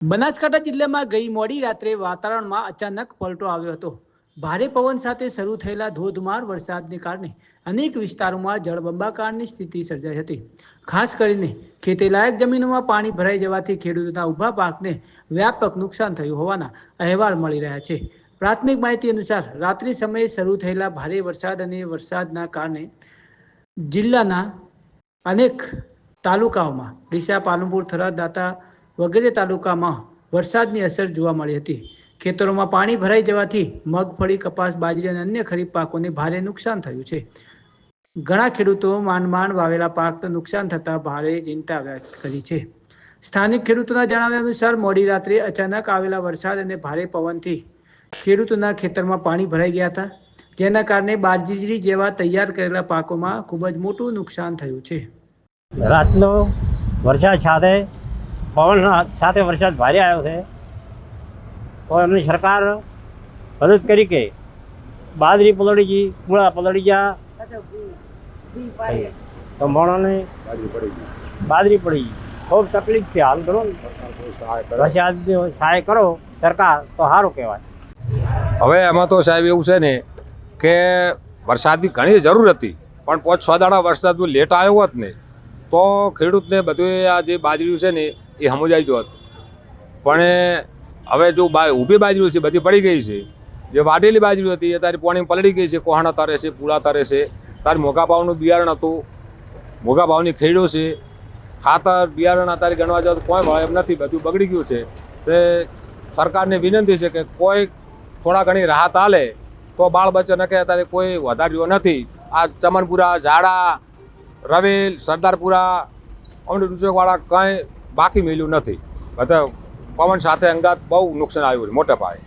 બનાસકાંઠા જિલ્લામાં ગઈ મોડી રાત્રે વાતાવરણમાં અચાનક પલટો આવ્યો હતો. ભારે પવન સાથે શરૂ થયેલા ધોધમાર વરસાદને કારણે અનેક વિસ્તારોમાં જળબંબાકારની સ્થિતિ સર્જાઈ હતી. ખાસ કરીને ખેતીલાયક જમીનોમાં પાણી ભરાઈ જવાથી ખેડૂતોના ઊભા પાકને વ્યાપક નુકસાન થયું હોવાના અહેવાલ મળી રહ્યા છે. પ્રાથમિક માહિતી અનુસાર રાત્રિ સમયે શરૂ થયેલા ભારે વરસાદ અને વરસાદના કારણે જિલ્લાના અનેક તાલુકાઓમાં ડીસા, પાલનપુર, થરાદ, દાતા વગેરે તાલુકામાં વરસાદની અસર જોવા મળી હતી. ખેતરોમાં પાણી ભરાઈ જવાથી મગફળી કપાસ, બાજરી અને અન્ય ખરીફ પાકોને ભારે નુકસાન થયું છે. ઘણા ખેડૂતો માંડ માંડ વાવેલા પાકને નુકસાન થતાં ભારે ચિંતા વ્યક્ત કરી છે. સ્થાનિક ખેડૂતોના જણાવ્યા અનુસાર, મોડી રાત્રે અચાનક આવેલા વરસાદ અને ભારે પવનથી ખેડૂતોના ખેતરમાં પાણી ભરાઈ ગયા હતા, જેના કારણે બાજરી જેવા તૈયાર કરેલા પાકોમાં ખૂબ જ મોટું નુકસાન થયું છે. રાતનો વરસાદ સાથે પવન સાથે વરસાદ ભારે આવ્યો છે. તો એમની સરકાર મદદ કરી કે બાજરી પલળી ગઈ મૂળા પલળી ગયા. તો માણસને બાજરી પડી ગઈ. ખૂબ તકલીફ છે, હાલ કરો વરસાદ સહાય કરો, સરકાર તો સારું કહેવાય. હવે એમાં તો સાહેબ એવું છે ને કે વરસાદની ઘણી જરૂર હતી, પણ પાંચ છ દાડા વરસાદ લેટ આવ્યો હોત ને, તો ખેડૂતને બધું આ જે બાજરી છે ને એ સમજાઈ જોત પણ હવે જો બા ઊભી બાજરી છે, બધી પડી ગઈ છે. જે વાઢેલી બાજરી હતી, એ તારી પાણી પલળી ગઈ છે, કોહાણા તારે છે પૂળા તારે છે. તારી મોઘા ભાવનું બિયારણ હતું. મોઘા ભાવની ખેડો છે. ખાતર બિયારણ તારી ગણવા જાવ તો કોઈ ભાવ એમ નથી, બધું બગડી ગયું છે. તે સરકારને વિનંતી છે કે કોઈ થોડા ઘણી રાહત આલે, તો બાળ બચ્ચા કે અત્યારે કોઈ વધાર્યો નથી. આ ચમનપુરા, ઝાડા, રવેલ, સરદારપુરા અમને રૂચકવાળા કંઈ બાકી મળ્યું નથી. બધા પવન સાથે અંગાત બહુ નુકસાન આવ્યું છે મોટા પાયે.